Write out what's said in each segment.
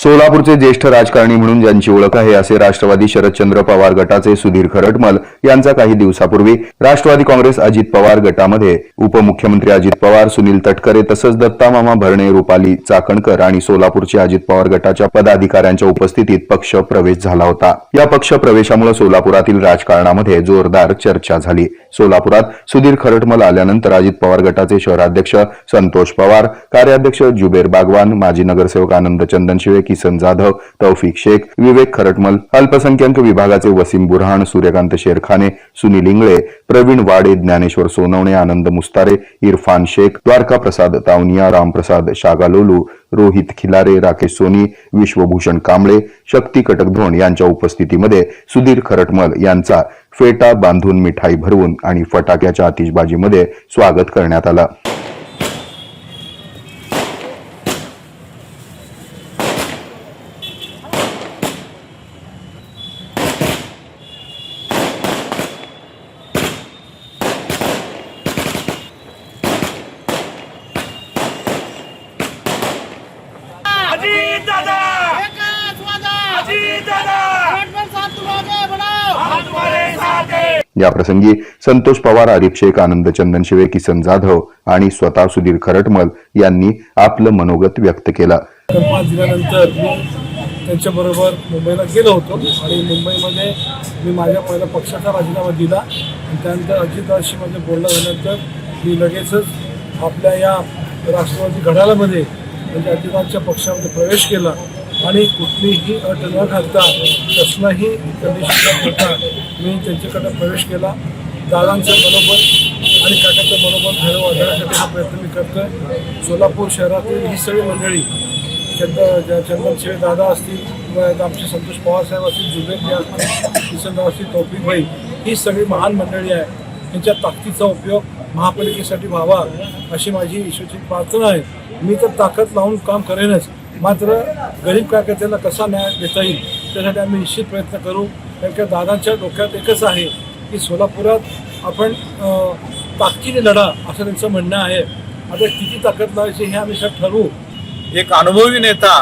सोलापूरचे ज्येष्ठ राजकारणी म्हणून ज्यांची ओळख आहे असे राष्ट्रवादी शरदचंद्र पवार गटाचे सुधीर खरटमल यांचा काही दिवसापूर्वी राष्ट्रवादी काँग्रेस अजित पवार गटामध्ये उपमुख्यमंत्री अजित पवार सुनील तटकरे तसंच दत्तामामा भरणे रुपाली चाकणकर आणि सोलापूरचे अजित पवार गटाच्या पदाधिकाऱ्यांच्या उपस्थितीत पक्ष प्रवेश झाला होता. या पक्ष प्रवेशामुळे सोलापुरातील राजकारणामध्ये जोरदार चर्चा झाली. सोलापुरात सुधीर खरटमल आल्यानंतर अजित पवार गटाचे शहराध्यक्ष संतोष पवार कार्याध्यक्ष जुबेर बागवान माजी नगरसेवक आनंद चंदनशिवे किसन जाधव तौफिक शेख विवेक खरटमल अल्पसंख्याक विभागाचे वसीम बुरहान सूर्यकांत शेरखाने सुनील इंगळे प्रवीण वाडे ज्ञानेश्वर सोनवणे आनंद मुस्तारे इरफान शेख द्वारका प्रसाद तावनिया रामप्रसाद शागालोलू रोहित खिलारे राकेश सोनी विश्वभूषण कांबळे शक्ती कटकधोण यांच्या उपस्थितीमध्ये सुधीर खरटमल यांचा फेटा बांधून मिठाई भरवून आणि फटाक्याच्या आतिषबाजीमध्ये स्वागत करण्यात आलं अजीत दादा विकास वादा अजीत दादा गठबंधन साथ तुम आगे बढ़ाओ हम तुम्हारे साथ हैं या प्रसंगी संतोष पवार आरिफ शेख आनंद चंदनशिवे किसन जाधव आणि स्वतः सुधीर खरटमल यांनी आपलं मनोगत व्यक्त केलं. पाच दिल्यानंतर मी त्यांच्याबरोबर मुंबईला गेलो होतो आणि मुंबईमध्ये मी माझ्या पहिल्या पक्षाचा राजीनामा दिला आणि त्यानंतर अजितदासशी माझं बोलणं झाल्यानंतर मी लगेचच आपल्या या राष्ट्रवादी घड्याळामध्ये म्हणजे अजितदासच्या पक्षामध्ये प्रवेश केला. आणि कुठलीही अट न घालता कसलाही कंडिशन न मी त्यांच्याकडे प्रवेश केला. दादांचं मनोबल आणि काकाचं मनोबल घर वाढवण्यासाठी हा प्रयत्न मी करतोय. सोलापूर शहरातील ही सगळी मंडळी चंद चंदन शिवे दादा असतील किंवा आमचे संतोष पवारसाहेब असतील जुबेर जी असतील किसनराव असतील तौफिक भाई ही सगळी महान मंडळी आहे. त्यांच्या ताकदीचा उपयोग महापालिकेसाठी व्हावा अशी माझी ईश्वरची प्रार्थना आहे. मी तर ताकद लावून काम करेनच. मात्र गरीब कार्यकर्त्याला कसा न्याय देता येईल त्यासाठी आम्ही निश्चित प्रयत्न करू. कारण का दादांच्या डोक्यात एकच आहे की सोलापुरात आपण ताकदीने लढा असं त्यांचं म्हणणं आहे. आता किती ताकद लावायची हे आम्ही सर ठरवू. एक अनुभवी नेता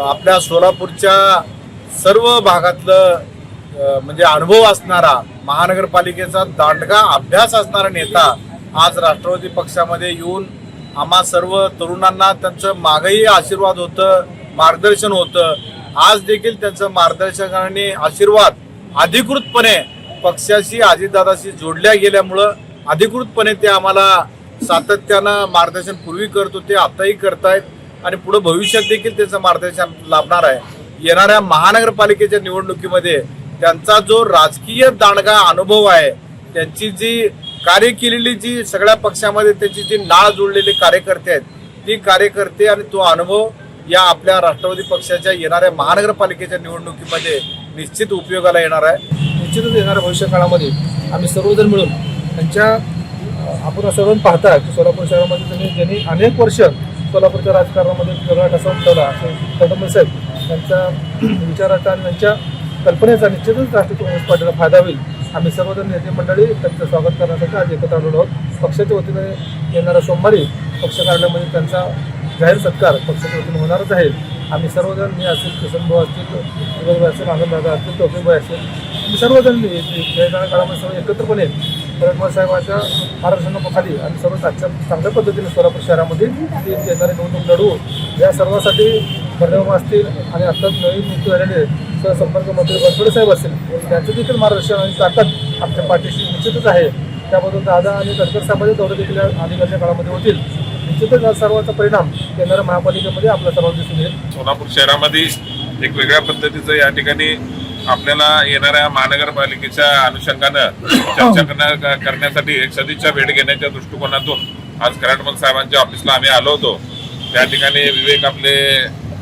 आपल्या सोलापूरच्या सर्व भागातलं म्हणजे अनुभव असणारा महानगरपालिकेचा दांडगा अभ्यास असणारा नेता आज राष्ट्रवादी पक्षामध्ये येऊन आम्हा सर्व तरुणांना त्यांचं मागही आशीर्वाद होतं मार्गदर्शन होतं. आज देखील त्यांचं मार्गदर्शन आणि आशीर्वाद अधिकृतपणे पक्षाशी अजितदादाशी जोडल्या गेल्यामुळं अधिकृतपणे ते आम्हाला सातत्यानं मार्गदर्शन पूर्वी करत होते आताही करतायत आणि पुढे भविष्यात देखील त्याचं मार्गदर्शन लाभणार आहे. येणाऱ्या महानगरपालिकेच्या निवडणुकीमध्ये त्यांचा जो राजकीय दांडगा अनुभव आहे त्यांची जी कार्य केलेली जी सगळ्या पक्षामध्ये त्याची जी नाळ जुळलेले कार्यकर्ते आहेत ती कार्यकर्ते आणि तो अनुभव या आपल्या राष्ट्रवादी पक्षाच्या येणाऱ्या महानगरपालिकेच्या निवडणुकीमध्ये निश्चित उपयोगाला येणार आहे. निश्चितच येणाऱ्या भविष्य काळामध्ये आम्ही सर्वजण मिळून त्यांच्या आपण सर्वजण पाहता की सोलापूर शहरामध्ये त्यांनी ज्यांनी अनेक वर्ष सोलापूरच्या राजकारणामध्ये वेगळा ठसा उमटवला कदम साहेब त्यांच्या विचाराचा आणि त्यांच्या कल्पनेचा निश्चितच राष्ट्रीय काँग्रेस पार्टीला फायदा होईल. आम्ही सर्वजण नेते मंडळी त्यांचं स्वागत करण्यासाठी आज एकत्र आलेलो आहोत. पक्षाच्या वतीने येणाऱ्या सोमवारी पक्ष कार्यालयामध्ये त्यांचा जाहीर सत्कार पक्षाच्या वतीने होणारच आहे. आम्ही सर्वजण मी असेल किसनभाऊ असतील विवेकभाई असतील आनंददादा असतील टोपेभाई असेल मी सर्वजण येणाऱ्या काळामध्ये सर्व एकत्रपणे रघुवर साहेबांच्या मार्गदर्शनाखाली आणि सर्व आजच्या चांगल्या पद्धतीने सोलापूर शहरामध्ये ती येणारी निवडणूक लढवू. या सर्वासाठी बर्देबाबा असतील आणि आत्ताच नवीन मृत्यू झालेले सहसंपर्क मंत्री बनसोडे साहेब असेल त्यांचं देखील मार्गदर्शन आणि ताकद आमच्या पाठीशी निश्चितच आहे. त्यामधून दादा आणि तडकर साहेबांचे दौरे देखील या काळामध्ये होतील. निश्चितच या सर्वांचा परिणाम येणाऱ्या महापालिकेमध्ये आपल्या सर्वांना दिसून येईल. सोलापूर शहरामध्ये एक वेगळ्या पद्धतीचं या ठिकाणी आपल्याला येणाऱ्या महानगरपालिकेच्या अनुषंगानं चर्चा करण्यासाठी एक सदिच्छा भेट घेण्याच्या दृष्टिकोनातून आज खराटमल साहेबांच्या ऑफिसला आम्ही आलो होतो. त्या ठिकाणी विवेक आपले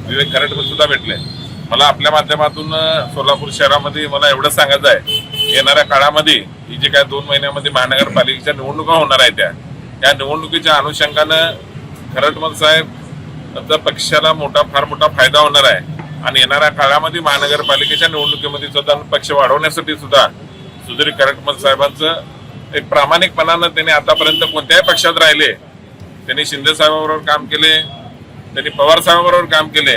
विवेक खराटमल सुद्धा भेटले. मला आपल्या माध्यमातून सोलापूर शहरामध्ये मला एवढं सांगायचं आहे येणाऱ्या काळामध्ये ही जे काय दोन महिन्यामध्ये महानगरपालिकेच्या निवडणुका होणार आहेत त्या या निवडणुकीच्या अनुषंगानं खरटमल साहेब त्याचा पक्षाला मोठा फार मोठा फायदा होणार आहे. आणि येणाऱ्या काळामध्ये महानगरपालिकेच्या निवडणुकीमध्ये सुद्धा पक्ष वाढवण्यासाठी सुद्धा सुधीर करटमल साहेबांचं एक प्रामाणिकपणानं त्यांनी आतापर्यंत कोणत्याही पक्षात राहिले. त्यांनी शिंदे साहेबांबरोबर काम केले त्यांनी पवार साहेबांबरोबर काम केले.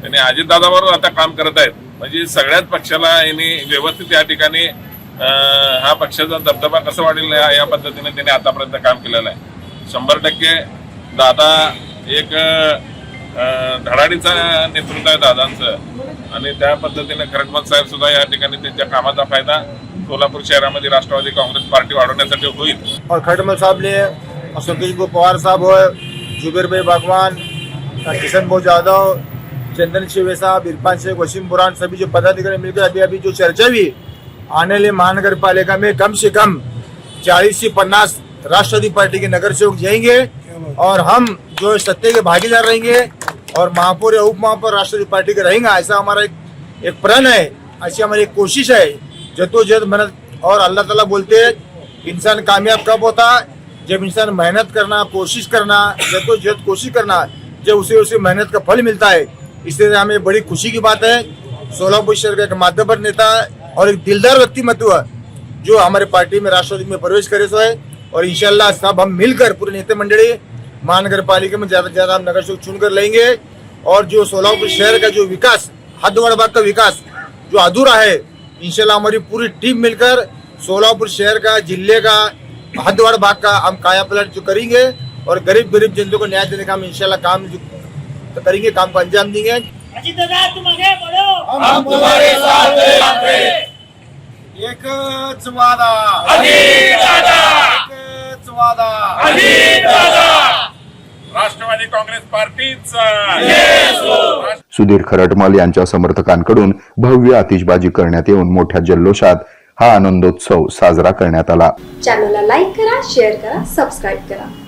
त्यांनी अजितदादाबरोबर आता काम करत आहेत. म्हणजे सगळ्याच पक्षाला यांनी व्यवस्थित या ठिकाणी हा पक्षाचा दबदबा कसा वाढेल या या पद्धतीने त्यांनी आतापर्यंत काम केलेलं आहे. शंभर टक्के दादा एक धडाडीचं धडाडीचा नेतृत्व आहे दादांचं. आणि त्या पद्धतीने खरटमल साहेब सुद्धा या ठिकाणी त्यांच्या कामाचा फायदा सोलापूर शहरामध्ये राष्ट्रवादी काँग्रेस पार्टी वाढवण्यासाठी होईल. और खटमल साहब संतोष पवार साहेब होय जुबेर भगवान किशनभाऊ किशन जाधव चंदन शिवे साहब, इरफान शेख, वसीम बुरान, सभी जो पदाधिकारी मिलकर अभी अभी जो चर्चा हुई, आने वाली महानगर पालिका में कम से कम चालीस से पन्नास राष्ट्रवादी पार्टी के नगर सेवक जाएँगे और हम जो सत्य के भागीदार रहेंगे और महापौर या उप महापौर राष्ट्रवादी पार्टी के रहेंगे, ऐसा हमारा एक एक प्रण है, ऐसी हमारी एक कोशिश है। जद्दोजहद, मेहनत और अल्लाह ताला बोलते हैं, इंसान कामयाब कब होता? जब इंसान मेहनत करना, कोशिश करना, जद्दोजहद, कोशिश करना, जब उसे उसे मेहनत का फल मिलता है। इसलिए हमें बड़ी खुशी की बात है। सोलापुर शहर का एक माध्यम नेता और एक दिलदार व्यक्ति व्यक्तिमत्व जो हमारे पार्टी में, राष्ट्रवादी में प्रवेश करे, सो है। और इंशाल्लाह सब हम मिलकर पूरे नेता मंडली महानगर पालिका में ज़्यादा ज़्यादा हम नगर सेवक चुनकर लेंगे। और जो सोलापुर शहर का जो विकास, हदवाड़ बाग का विकास जो अधूरा है, इंशाल्लाह हमारी पूरी टीम मिलकर सोलापुर शहर का, ज़िले का, हदवाड़ बाग का हम काया पलट जो करेंगे और गरीब गरीब जनता को न्याय देने का हम इंशाल्लाह काम करेंगे काम को अंजाम देंगे। अजीत दादा तुम आगे बढ़ो हम तुम्हारे साथ एकच वादा एकच वादा राष्ट्रवादी काँग्रेस पार्टीचा सुधीर खरटमल यांच्या समर्थकांकडून भव्य आतिषबाजी करण्यात येऊन मोठ्या जल्लोषात हा आनंदोत्सव साजरा करण्यात आला. चॅनलला लाईक करा शेअर करा सबस्क्राईब करा.